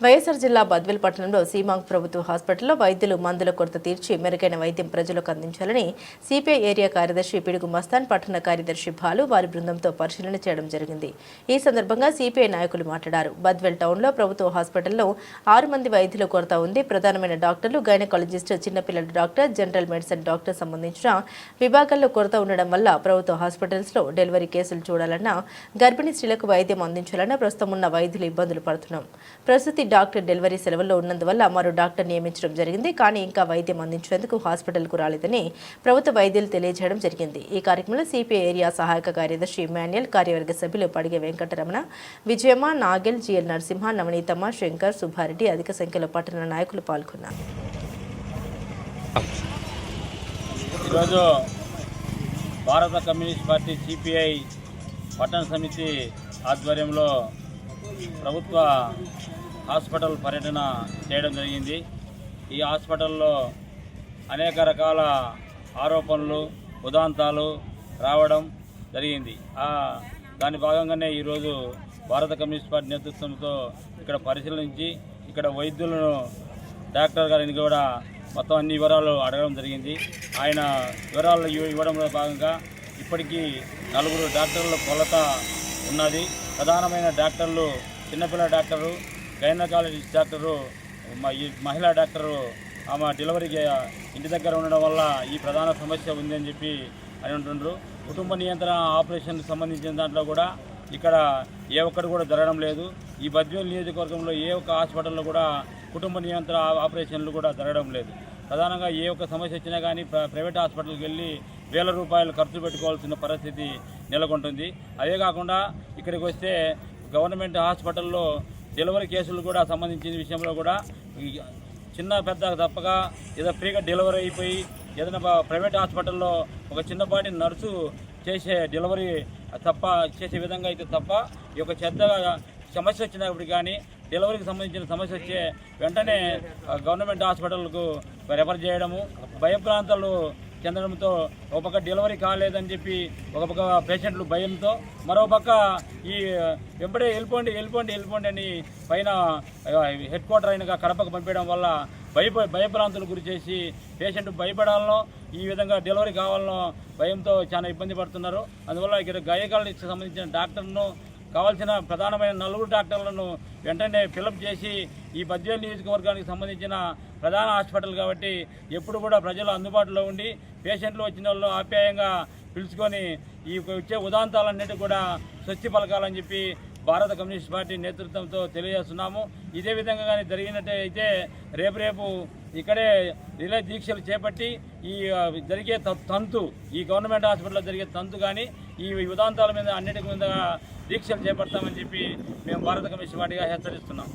వైఎస్ఆర్ జిల్లా బద్వేల్ పట్టణంలో సీమాంగ్ ప్రభుత్వ హాస్పిటల్లో వైద్యులు మందుల కొరత తీర్చి మెరుగైన వైద్యం ప్రజలకు అందించాలని సిపిఐ ఏరియా కార్యదర్శి పిడుగు మస్తాన్ పట్టణ కార్యదర్శి బాలు వారి బృందంతో పరిశీలన చేయడం జరిగింది. ఈ సందర్భంగా సిపిఐ నాయకులు మాట్లాడారు. బద్వేల్ టౌన్లో ప్రభుత్వ హాస్పిటల్లో ఆరు మంది వైద్యుల కొరత ఉంది. ప్రధానమైన డాక్టర్లు గైనకాలజిస్ట్ చిన్నపిల్లల డాక్టర్ జనరల్ మెడిసిన్ డాక్టర్ సంబంధించిన విభాగాల్లో కొరత ఉండడం వల్ల ప్రభుత్వ హాస్పిటల్స్లో డెలివరీ కేసులు చూడాలన్నా గర్భిణీ స్త్రీలకు వైద్యం అందించాలన్నా ప్రస్తుతం ఉన్న వైద్యులు ఇబ్బందులు పడుతున్నాం. ప్రస్తుతి డాక్టర్ డెలివరీ సెలవుల్లో ఉన్నందువల్ల మరో డాక్టర్ నియమించడం జరిగింది. కానీ ఇంకా వైద్యం అందించేందుకు హాస్పిటల్కు రాలేదని ప్రభుత్వ వైద్యులు తెలియజేయడం జరిగింది. ఈ కార్యక్రమంలో సిపిఐ ఏరియా సహాయక కార్యదర్శి ఇమాన్యుయల్ కార్యవర్గ సభ్యులు పడిగే వెంకటరమణ విజయమ్మ నాగెల్ జిఎల్ నరసింహ నవనీతమ్మ శంకర్ సుబ్బారెడ్డి అధిక సంఖ్యలో పట్టణ నాయకులు పాల్గొన్నారు. ఈరోజు భారత కమ్యూనిస్ట్ పార్టీ సిపిఐ పట్టణ సమితి ఆధ్వర్యంలో ప్రభుత్వ హాస్పిటల్ పర్యటన చేయడం జరిగింది. ఈ హాస్పిటల్లో అనేక రకాల ఆరోపణలు ఉదాంతాలు రావడం జరిగింది. దాని భాగంగానే ఈరోజు భారత కమ్యూనిస్ట్ పార్టీ నేతృత్వంతో ఇక్కడ పరిశీలించి ఇక్కడ వైద్యులను డాక్టర్ గారిని కూడా మొత్తం అన్ని వివరాలు అడగడం జరిగింది. ఆయన వివరాలు ఇవ్వడంలో భాగంగా ఇప్పటికీ నలుగురు డాక్టర్ల కొలత ఉన్నది. ప్రధానమైన డాక్టర్లు చిన్నపిల్ల డాక్టరు గైనకాలజిస్ట్ డాక్టరు మ- ఈ మహిళా డాక్టరు ఆమె డెలివరీకి ఇంటి దగ్గర ఉండడం వల్ల ఈ ప్రధాన సమస్య ఉందని చెప్పి అని ఉంటుండ్రు కుటుంబ నియంత్రణ ఆపరేషన్కి సంబంధించిన దాంట్లో కూడా ఇక్కడ ఏ ఒక్కటి కూడా జరగడం లేదు. ఈ బద్వేలు నియోజకవర్గంలో ఏ ఒక్క హాస్పిటల్లో కూడా కుటుంబ నియంత్రణ ఆపరేషన్లు కూడా జరగడం లేదు. ప్రధానంగా ఏ ఒక్క సమస్య వచ్చినా కానీ ప్ర- ప్రైవేట్ హాస్పిటల్కి వెళ్ళి వేల రూపాయలు ఖర్చు పెట్టుకోవాల్సిన పరిస్థితి నెలకొంటుంది. అదే కాకుండా ఇక్కడికి వస్తే గవర్నమెంట్ హాస్పిటల్లో డెలివరీ కేసులు కూడా సంబంధించిన విషయంలో కూడా చిన్న పెద్ద తప్పక ఏదో ఫ్రీగా డెలివరీ అయిపోయి ఏదైనా ప్రైవేట్ హాస్పిటల్లో ఒక చిన్నపాటి నర్సు చేసే డెలివరీ తప్ప చేసే విధంగా అయితే తప్ప ఈ యొక్క చెత్త సమస్య వచ్చినప్పుడు కానీ డెలివరీకి సంబంధించిన సమస్య వచ్చే వెంటనే గవర్నమెంట్ హాస్పిటల్కు రెఫర్ చేయడము భయప్రాంతాలు చెందడంతో ఒక పక్క డెలివరీ కాలేదని చెప్పి ఒక పక్క పేషెంట్లు భయంతో మరో పక్క ఈ వెంబడే వెళ్ళిపోండి వెళ్ళిపోండి వెళ్ళిపోండి అని పైన హెడ్ క్వార్టర్ అయిన కడపకు పంపించడం వల్ల భయప భయభ్రాంతులు గురి చేసి పేషెంట్ భయపడాలనో ఈ విధంగా డెలివరీ కావాలనో భయంతో చాలా ఇబ్బంది పడుతున్నారు. అందువల్ల ఇక్కడ గాయకాలకు సంబంధించిన డాక్టర్ను కావాల్సిన ప్రధానమైన నలుగురు డాక్టర్లను వెంటనే ఫిలప్ చేసి ఈ బద్వేల్ నియోజకవర్గానికి సంబంధించిన ప్రధాన హాస్పిటల్ కాబట్టి ఎప్పుడు కూడా ప్రజలు అందుబాటులో ఉండి పేషెంట్లు వచ్చిన వాళ్ళు ఆప్యాయంగా పిలుచుకొని ఈ వచ్చే ఉదాంతాలన్నిటి కూడా స్వస్తి పలకాలని చెప్పి భారత కమ్యూనిస్ట్ పార్టీ నేతృత్వంతో తెలియజేస్తున్నాము. ఇదే విధంగా కానీ జరిగినట్టయితే రేపు రేపు ఇక్కడే రిలే దీక్షలు చేపట్టి ఈ జరిగే తంతు ఈ గవర్నమెంట్ హాస్పిటల్లో జరిగే తంతు కానీ ఈ ఉదాంతాల మీద అన్నిటి మీద దీక్షలు చేపడతామని చెప్పి మేము భారత కమిషన్ వాటిగా హెచ్చరిస్తున్నాం.